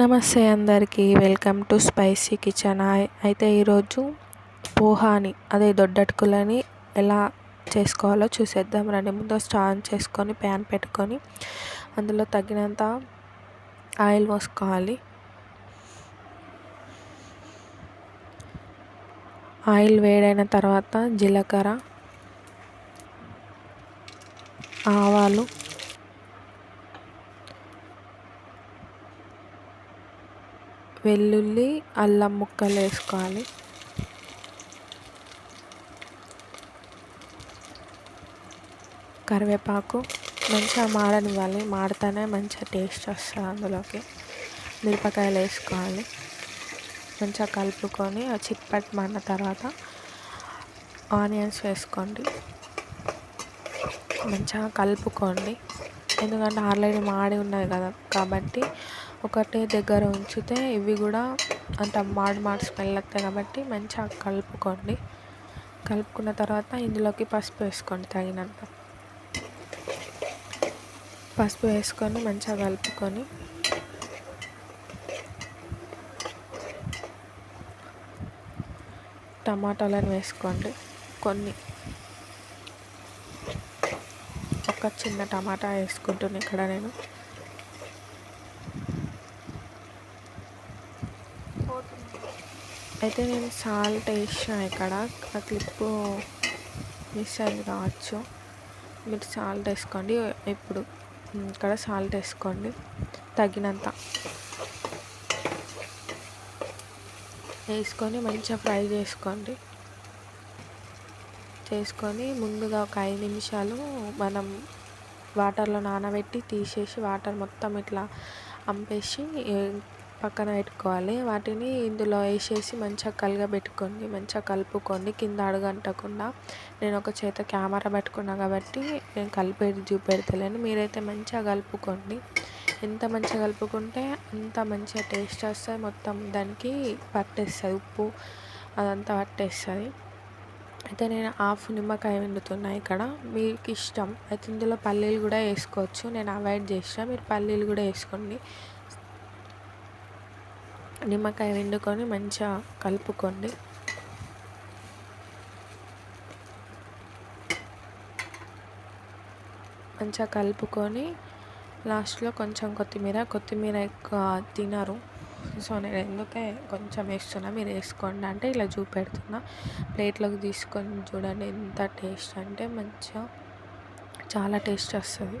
నమస్తే అందరికీ welcome to spicy kitchen. అయితే ఈరోజు పోహాని అదే దొడ్డటుకులని ఎలా చేసుకోవాలో చూసేద్దాం. రండి ముందు స్టాన్ చేసుకొని ప్యాన్ పెట్టుకొని అందులో తగినంత ఆయిల్ పోసుకోవాలి. ఆయిల్ వేడైన తర్వాత జీలకర్ర ఆవాలు వెల్లుల్లి అల్లం ముక్కలు వేసుకోవాలి. కరివేపాకు మంచిగా మాడనివ్వాలి మాడితేనే మంచిగా టేస్ట్ వస్తుంది అందులోకి. మిరపకాయలు వేసుకోవాలి. మంచిగా కలుపుకొని చిట్పట్ మన్న తర్వాత ఆనియన్స్ వేసుకోండి. మంచిగా కలుపుకోండి. ఎందుకంటే ఆల్రెడీ మాడి ఉన్నాయి కదా కాబట్టి ఒకటే దగ్గర ఉంచితే ఇవి కూడా అంత మాడ్ మాడి స్మెల్ వస్తాయి కాబట్టి మంచిగా కలుపుకోండి. కలుపుకున్న తర్వాత ఇందులోకి పసుపు వేసుకోండి తగినంత. పసుపు వేసుకొని మంచిగా కలుపుకొని టమాటాలను వేసుకోండి. కొన్ని ఒక చిన్న టమాటా వేసుకుంటున్నాను ఇక్కడ నేను. అయితే నేను సాల్ట్ వేసిన ఇక్కడ. ఆ క్లిప్ మిస్ అయింది కావచ్చు. మీరు సాల్ట్ వేసుకోండి. ఇప్పుడు ఇక్కడ సాల్ట్ వేసుకోండి. తగినంత. వేసుకొని మంచిగా ఫ్రై చేసుకోండి. చేసుకొని ముందుగా ఒక ఐదు నిమిషాలు మనం వాటర్లో నానబెట్టి తీసేసి వాటర్ మొత్తం ఇట్లా అంపేసి పక్కన పెట్టుకోవాలి. వాటిని ఇందులో వేసేసి మంచిగా కలగబెట్టుకోండి మంచిగా కలుపుకోండి. కింద అడుగంటకుండా. నేను ఒక చేత కెమెరా పెట్టుకున్నా కాబట్టి నేను కలిపేది చూపెడతలేను. మీరైతే మంచిగా కలుపుకోండి. ఎంత మంచిగా కలుపుకుంటే అంత మంచిగా టేస్ట్ వస్తుంది. మొత్తం దానికి పట్టేస్తుంది ఉప్పు. అదంతా పట్టేస్తుంది. అయితే నేను హాఫ్ నిమ్మకాయ వండుతున్నా ఇక్కడ. మీకు ఇష్టం. అయితే ఇందులో పల్లీలు కూడా వేసుకోవచ్చు. నేను అవాయిడ్ చేసిన. మీరు పల్లీలు కూడా వేసుకోండి. నిమ్మకాయ వండుకొని మంచిగా కలుపుకోండి. మంచిగా కలుపుకొని లాస్ట్లో కొంచెం కొత్తిమీర కొత్తిమీర ఎక్కువ తినరు. సో నేను ఎందుకే కొంచెం వేస్తున్నా మీరు వేసుకోండి అంటే ఇలా చూపెడుతున్నా. ప్లేట్లోకి తీసుకొని చూడండి ఎంత టేస్ట్ అంటే మంచిగా చాలా టేస్ట్ వస్తుంది.